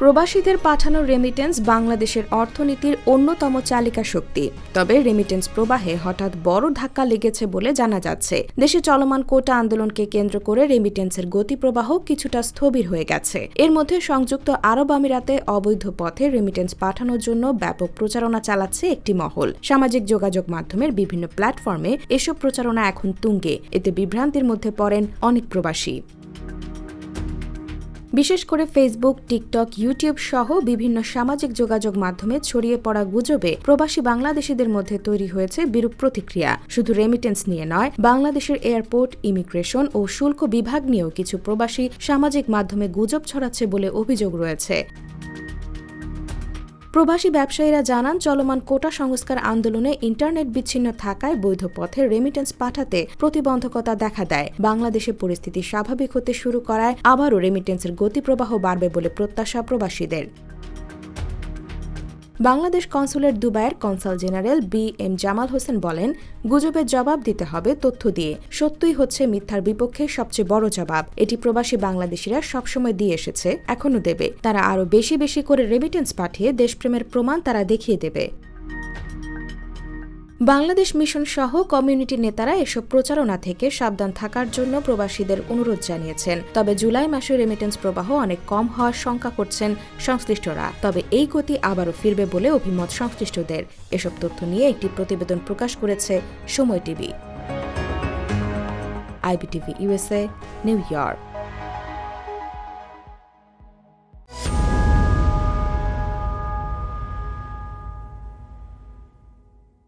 প্রবাসীদের পাঠানো রেমিটেন্স বাংলাদেশের অর্থনীতির অন্যতম চালিকা শক্তি। তবে রেমিটেন্স প্রবাহে হঠাৎ বড় ধাক্কা লেগেছে বলে জানা যাচ্ছে। দেশে চলমান কোটা আন্দোলনকে কেন্দ্র করে রেমিটেন্সের গতি প্রবাহ কিছুটা স্থবির হয়ে গেছে। এর মধ্যে সংযুক্ত আরব আমিরাতে অবৈধ পথে রেমিটেন্স পাঠানোর জন্য ব্যাপক প্রচারণা চালাচ্ছে একটি মহল। সামাজিক যোগাযোগ মাধ্যমের বিভিন্ন প্ল্যাটফর্মে এসব প্রচারণা এখন তুঙ্গে। এতে বিভ্রান্তির মধ্যে পড়েন অনেক প্রবাসী। বিশেষ করে ফেসবুক টিকটক ইউটিউব সহ বিভিন্ন সামাজিক যোগাযোগ মাধ্যমে ছড়িয়ে পড়া গুজবে প্রবাসী বাংলাদেশিদের মধ্যে তৈরি হয়েছে বিরূপ প্রতিক্রিয়া। শুধু রেমিটেন্স নিয়ে নয়, বাংলাদেশের এয়ারপোর্ট ইমিগ্রেশন ও শুল্ক বিভাগ নিয়েও কিছু প্রবাসী সামাজিক মাধ্যমে গুজব ছড়াচ্ছে বলে অভিযোগ রয়েছে। প্রবাসী ব্যবসায়ীরা জানান, চলমান কোটা সংস্কার আন্দোলনে ইন্টারনেট বিচ্ছিন্ন থাকায় বৈধ পথে রেমিটেন্স পাঠাতে প্রতিবন্ধকতা দেখা দেয়। বাংলাদেশে পরিস্থিতি স্বাভাবিক হতে শুরু করায় আবারও রেমিটেন্সের গতিপ্রবাহ বাড়বে বলে প্রত্যাশা প্রবাসীদের। বাংলাদেশ কনসুলেট দুবাইয়ের consul general B M Jamal Hossain বলেন, গুজবের জবাব দিতে হবে তথ্য দিয়ে। সত্যই হচ্ছে মিথ্যার বিপক্ষে সবচেয়ে বড় জবাব। এটি প্রবাসী বাংলাদেশিরা সবসময় দিয়ে এসেছে, এখনও দেবে। তারা আরও বেশি বেশি করে রেমিটেন্স পাঠিয়ে দেশপ্রেমের প্রমাণ তারা দেখিয়ে দেবে। বাংলাদেশ মিশন সহ কমিউনিটি নেতারা এসব প্রচারণা থেকে সাবধান থাকার জন্য প্রবাসীদের অনুরোধ জানিয়েছেন। তবে জুলাই মাসে রেমিটেন্স প্রবাহ অনেক কম হওয়ার শঙ্কা করছেন সংশ্লিষ্টরা। তবে এই গতি আবারও ফিরবে বলে অভিমত সংশ্লিষ্টদের। এসব তথ্য নিয়ে একটি প্রতিবেদন প্রকাশ করেছে Somoy TV. IBTV USA New York.